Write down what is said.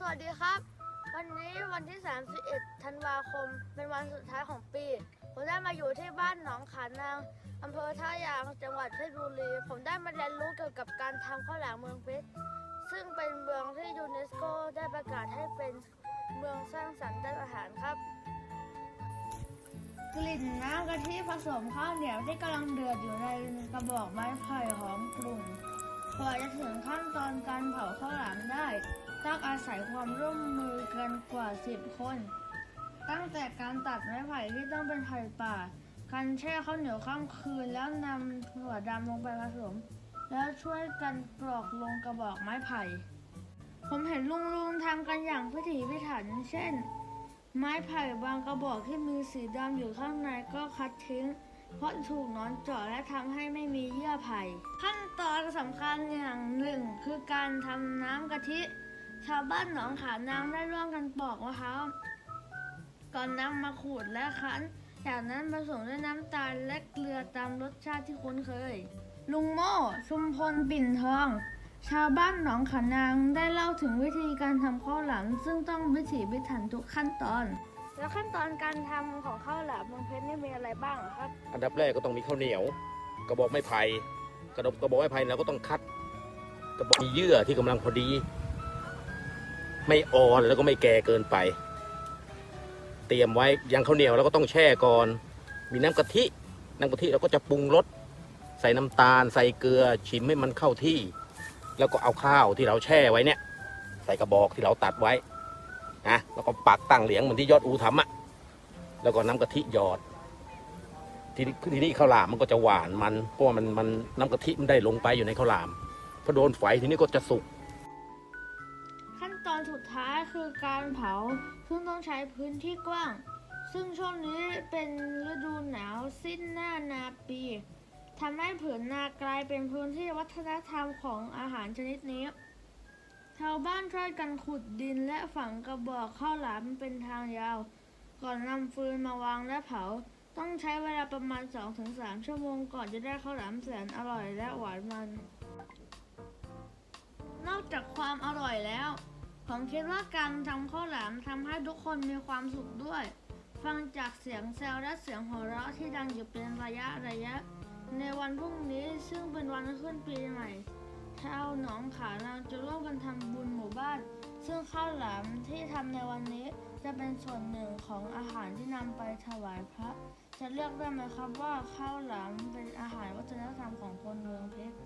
สวัสดีครับ วันนี้วันที่ 31 ธันวาคม เป็นวันสุดท้ายของปี ผมได้มาอยู่ที่บ้านหนองขานางอำเภอท่ายางจังหวัดเพชรบุรี ผมได้มาเรียนรู้เกี่ยวกับการทำข้าวหลามเมืองเพชรซึ่งเป็นเมืองที่ยูเนสโกได้ประกาศให้เป็นเมืองสร้างสรรค์ด้านอาหารครับ กลิ่นน้ำกะทิผสมข้าวเหนียวที่กำลังเดือดอยู่ในกระบอกไม้ไผ่หอมกลุ่นกว่าจะถึงขั้นตอนการเผาข้าวหลามได้ ต้องอาศัยความร่วมมือกันกว่า 10 คน ตั้งแต่การตัดไม้ไผ่ที่ต้องเป็นไผ่ป่า การแช่ข้าวเหนียวข้ามคืนแล้วนำถั่วดำลงไปผสม แล้วช่วยกันกรอกลงกระบอกไม้ไผ่ ผมเห็นลุงลุงๆทำกันอย่างพิถีพิถัน เช่น ไม้ไผ่บางกระบอกที่มีสีดำอยู่ข้างในก็คัดทิ้งเพราะถูกนอนเจาะและทำให้ไม่มีเยื่อไผ่ ขั้นตอนสำคัญอย่างหนึ่งคือการทำน้ำกะทิ ชาวบ้านหนองขานางได้ร่วมกันปอกมะพร้าวก่อนนำมาขูดและคั้น จากนั้นผสมด้วยน้ำตาลและเกลือตามรสชาติที่คุ้นเคย ลุงโม่ชุมพลปิ่นทอง ชาวบ้านหนองขานางได้เล่าถึงวิธีการทำข้าวหลามซึ่งต้องวิถีพิถันทุกขั้นตอน แล้วขั้นตอนการทำของข้าวหลามเมืองเพชรนี่มีอะไรบ้างครับ อันดับแรกก็ต้องมีข้าวเหนียว กระบอกไม้ไผ่กระดกกระบอกไม้ไผ่เราก็ต้องคัด กระบอกมีเยื่อที่กำลังพอดี ไม่อ่อนแล้วก็ไม่แก่เกินไป เตรียมไว้ย่างข้าวเหนียวเราก็ต้องแช่ก่อน มีน้ำกะทิ น้ำกะทิเราก็จะปรุงรสใส่น้ำตาล ใส่เกลือชิมให้มันเข้าที่ แล้วก็เอาข้าวที่เราแช่ไว้เนี่ย ใส่กระบอกที่เราตัดไว้นะแล้วก็ปักตั้งเหลียงเหมือนที่ยอดอูทำอะแล้วก็น้ำกะทิหยอดทีนี้ทีนี้ข้าวหลามมันก็จะหวานมันเพราะว่ามันมันน้ำกะทิมันได้ลงไปอยู่ในข้าวหลามพอโดนไฟทีนี้ก็จะสุก สุดท้ายคือการเผา ซึ่งต้องใช้พื้นที่กว้าง ซึ่งช่วงนี้เป็นฤดูหนาวสิ้นหน้านาปีทำให้ผืนนากลายเป็นพื้นที่วัฒนธรรมของอาหารชนิดนี้ ชาวบ้านช่วยกันขุดดินและฝังกระบอกข้าวหลามเป็นทางยาว ก่อนนำฟืนมาวางและเผา ต้องใช้เวลาประมาณ 2-3 ชั่วโมงก่อนจะได้ข้าวหลามแสนอร่อยและหวานมัน นอกจากความอร่อยแล้ว ผมคิดว่าการทำข้าวหลามทำให้ทุกคนมีความสุขด้วย ฟังจากเสียงแซวและเสียงหัวเราะที่ดังอยู่เป็นระยะระยะ ในวันพรุ่งนี้ซึ่งเป็นวันขึ้นปีใหม่ ชาวหนองขานาจะร่วมกันทำบุญหมู่บ้าน ซึ่งข้าวหลามที่ทำในวันนี้จะเป็นส่วนหนึ่งของอาหารที่นำไปถวายพระ จะเรียกได้ไหมครับว่าข้าวหลามเป็นอาหารวัฒนธรรมของคนเมืองเพชร